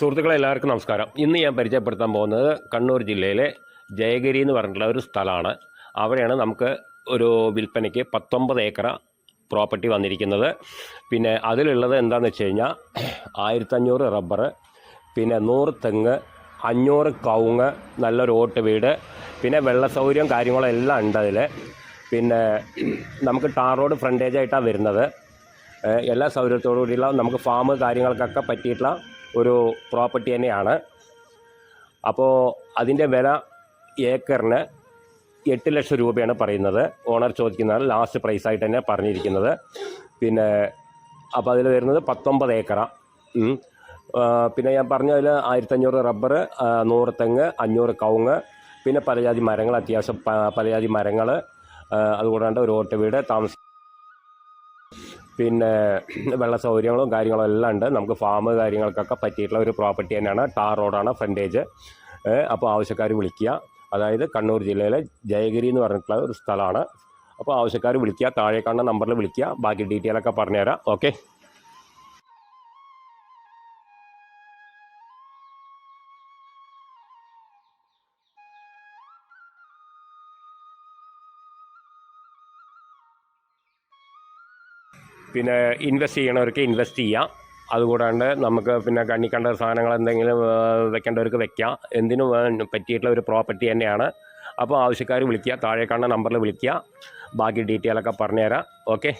സുഹൃത്തുക്കളെ എല്ലാവർക്കും നമസ്കാരം. ഇന്ന് ഞാൻ പരിചയപ്പെടുത്താൻ പോകുന്നത് കണ്ണൂർ ജില്ലയിലെ ജയഗിരി എന്ന് പറഞ്ഞിട്ടുള്ള ഒരു സ്ഥലമാണ്. അവിടെയാണ് നമുക്ക് ഒരു വിൽപ്പനയ്ക്ക് പത്തൊമ്പത് ഏക്കർ പ്രോപ്പർട്ടി വന്നിരിക്കുന്നത്. പിന്നെ അതിലുള്ളത് എന്താണെന്ന് വെച്ച് കഴിഞ്ഞാൽ ആയിരത്തഞ്ഞൂറ് റബ്ബർ പിന്നെ നൂറ് തെങ്ങ് അഞ്ഞൂറ് കവുങ്ങ് നല്ലൊരു ഓട്ട് വീട് പിന്നെ വെള്ള സൗകര്യം കാര്യങ്ങളും എല്ലാം ഉണ്ട് അതിൽ പിന്നെ നമുക്ക് ടാർ റോഡ് ഫ്രണ്ടേജ് ആയിട്ടാണ് വരുന്നത് എല്ലാ സൗകര്യത്തോടു കൂടിയുള്ള നമുക്ക് ഫാം കാര്യങ്ങൾക്കൊക്കെ പറ്റിയിട്ടുള്ള ഒരു പ്രോപ്പർട്ടി തന്നെയാണ്. അപ്പോൾ അതിന്റെ വില ഏക്കറിന് എട്ട് ലക്ഷം രൂപയാണ് പറയുന്നത്. ഓണർ ചോദിക്കുന്നത് ലാസ്റ്റ് പ്രൈസ് ആയിട്ട് തന്നെ പറഞ്ഞിരിക്കുന്നത്. പിന്നെ അപ്പോൾ അതിൽ വരുന്നത് പത്തൊമ്പത് ഏക്കറാണ് പിന്നെ ഞാൻ പറഞ്ഞതിൽ ആയിരത്തഞ്ഞൂറ് റബ്ബർ നൂറ് തെങ്ങ് അഞ്ഞൂറ് കവുങ്ങ് പിന്നെ പലജാതി മരങ്ങൾ അത്യാവശ്യം പലജാതി മരങ്ങൾ അതുകൂടാണ്ട് ഒരു ഓട്ട വീട് താമസ പിന്നെ വെള്ള സൗകര്യങ്ങളും കാര്യങ്ങളും എല്ലാം ഉണ്ട്. നമുക്ക് ഫാം കാര്യങ്ങൾക്കൊക്കെ പറ്റിയിട്ടുള്ള ഒരു പ്രോപ്പർട്ടി തന്നെയാണ്. ടാർ റോഡാണ് ഫ്രണ്ടേജ് അപ്പോൾ ആവശ്യക്കാർ വിളിക്കുക. അതായത് കണ്ണൂർ ജില്ലയിലെ ജയഗിരി എന്ന് പറഞ്ഞിട്ടുള്ള ഒരു സ്ഥലമാണ്. അപ്പോൾ ആവശ്യക്കാർ വിളിക്കുക. താഴെ കാണുന്ന നമ്പറിൽ വിളിക്കുക. ബാക്കി ഡീറ്റെയിൽ ഒക്കെ പറഞ്ഞുതരാം. ഓക്കെ പിന്നെ ഇൻവെസ്റ്റ് ചെയ്യണവർക്ക് ഇൻവെസ്റ്റ് ചെയ്യാം. അതുകൂടാണ്ട് നമുക്ക് പിന്നെ കണ്ണി കണ്ട സാധനങ്ങൾ എന്തെങ്കിലും വെക്കേണ്ടവർക്ക് വെക്കാം. എന്തിനു പറ്റിയിട്ടുള്ള ഒരു പ്രോപ്പർട്ടി തന്നെയാണ്. അപ്പോൾ ആവശ്യക്കാർ വിളിക്കുക താഴെ കാണുന്ന നമ്പറിൽ വിളിക്കുക. ബാക്കി ഡീറ്റെയിലൊക്കെ പറഞ്ഞുതരാം. ഓക്കെ